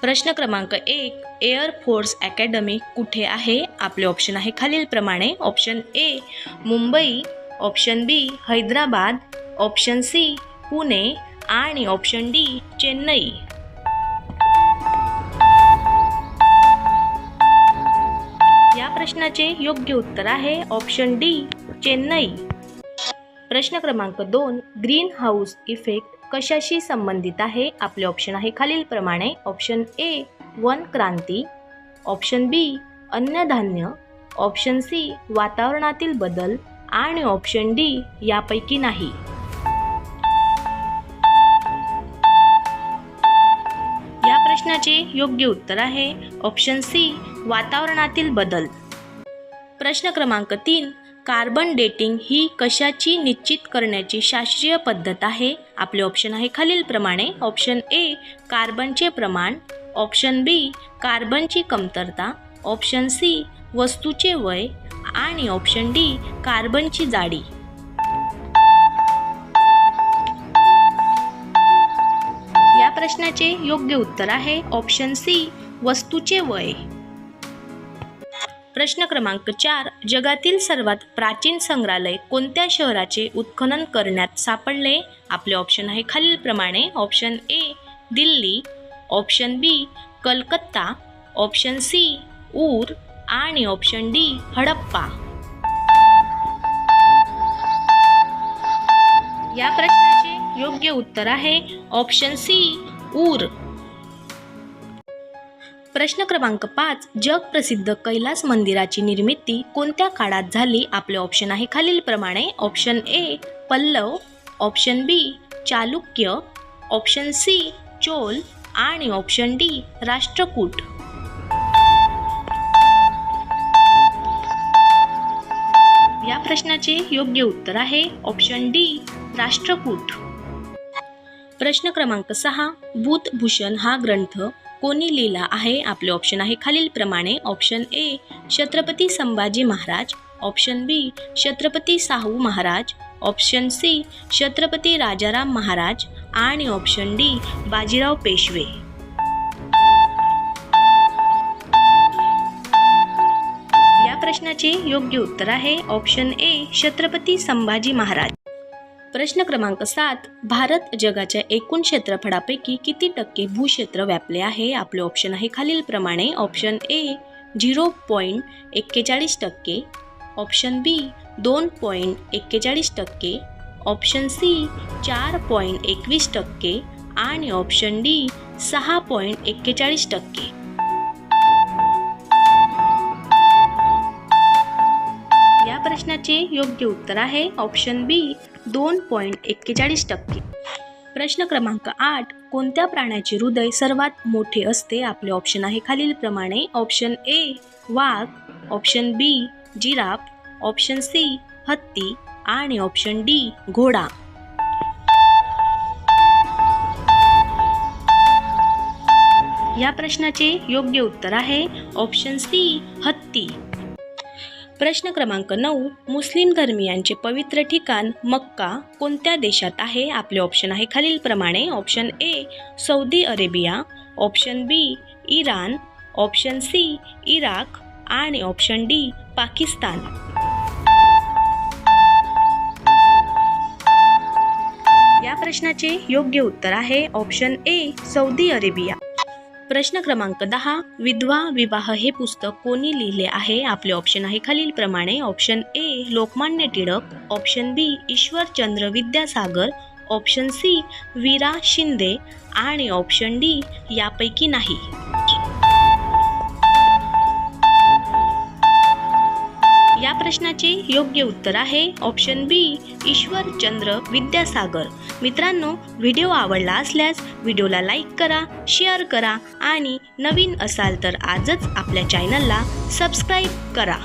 प्रश्न क्रमांक एक एअरफोर्स अकॅडमी कुठे आहे? आपले ऑप्शन आहे खालीलप्रमाणे option A Mumbai. Option B Hyderabad. Option C Pune. आणि ऑप्शन डी चेन्नई. या प्रश्नाचे योग्य उत्तर आहे. Option D Chennai. प्रश्न क्रमांक दोन ग्रीन हाऊस इफेक्ट कशाशी संबंधित आहे? आपले ऑप्शन आहे खालीलप्रमाणे ऑप्शन ए वन क्रांती. ऑप्शन बी अन्नधान्य. ऑप्शन सी वातावरणातील बदल. आणि ऑप्शन डी यापैकी नाही. या प्रश्नाचे योग्य उत्तर आहे. ऑप्शन सी वातावरणातील बदल. प्रश्न क्रमांक तीन कार्बन डेटिंग ही कशाची निश्चित करण्याची शास्त्रीय पद्धत आहे? आपले ऑप्शन आहे खालीलप्रमाणे ऑप्शन ए कार्बनचे प्रमाण. ऑप्शन बी कार्बनची कमतरता. ऑप्शन सी वस्तूचे वय. आणि ऑप्शन डी कार्बनची जाडी. या प्रश्नाचे योग्य उत्तर आहे. ऑप्शन सी वस्तूचे वय. प्रश्न क्रमांक चार जगातील सर्वात प्राचीन संग्रहालय कोणत्या शहराचे उत्खनन करण्यात सापडले? आपले ऑप्शन आहे खालीलप्रमाणे. Option A Delhi. Option B Calcutta. Option C Ur. आणि ऑप्शन डी हडप्पा. या प्रश्नाचे योग्य उत्तर आहे ऑप्शन सी ऊर. प्रश्न क्रमांक पाच जगप्रसिद्ध कैलास मंदिराची निर्मिती कोणत्या काळात झाली? आपले ऑप्शन आहे खालीलप्रमाणे option A Pallava. Option B Chalukya. Option C Chola. आणि ऑप्शन डी राष्ट्रकूट. या प्रश्नाचे योग्य उत्तर आहे. Option D Rashtrakuta. प्रश्न क्रमांक सहा भूतभूषण हा ग्रंथ कोणी लिहिला आहे? आपले ऑप्शन आहे खालीलप्रमाणे. Option A Chhatrapati Sambhaji Maharaj. Option B Chhatrapati Shahu Maharaj. Option C Chhatrapati Rajaram Maharaj. आणि ऑप्शन डी बाजीराव पेशवे. या प्रश्नाचे योग्य उत्तर आहे. Option A Chhatrapati Sambhaji Maharaj. प्रश्न क्रमांक सात. भारत जगाच्या एकूण क्षेत्रफळापैकी किती टक्के भूक्षेत्र व्यापले आहे? आपले ऑप्शन आहे खालीलप्रमाणे ऑप्शन ए झिरो पॉईंट एक्केचाळीस टक्के. ऑप्शन बी दोन पॉईंट एक्केचाळीस टक्के. ऑप्शन सी चार पॉईंट एकवीस टक्के. आणि ऑप्शन डी सहा पॉईंट एक्केचाळीस टक्के. प्रश्नाचे योग्य उत्तर आहे ऑप्शन बी दोन पॉईंट एक्केचाळीस टक्के. प्रश्न क्रमांक आठ कोणत्या प्राण्याचे हृदय सर्वात मोठे असते? आपले ऑप्शन आहे खालीलप्रमाणे option A Wagh. Option B giraffe. Option C हत्ती. आणि ऑप्शन डी घोडा. या प्रश्नाचे योग्य उत्तर आहे ऑप्शन सी हत्ती. प्रश्न क्रमांक नऊ मुस्लिम धर्मियांचे पवित्र ठिकाण मक्का कोणत्या देशात आहे? आपले ऑप्शन आहे खालीलप्रमाणे option A Saudi Arabia. Option B Iran. Option C Iraq. आणि ऑप्शन डी पाकिस्तान. या प्रश्नाचे योग्य उत्तर आहे. Option A Saudi Arabia. प्रश्न क्रमांक दहा विधवा विवाह हे पुस्तक कोणी लिहिले आहे? आपले ऑप्शन आहे खालीलप्रमाणे option A Lokmanya Tilak. Option B Ishwarchandra Vidyasagar. Option C Veera Shinde. आणि ऑप्शन डी यापैकी नाही. प्रश्नाचे योग्य उत्तर आहे. Option B Ishwarchandra Vidyasagar. मित्रांनो व्हिडिओ आवडला असल्यास व्हिडिओला लाईक करा शेअर करा आणि नवीन असाल तर आजच आपल्या चॅनलला सबस्क्राईब करा.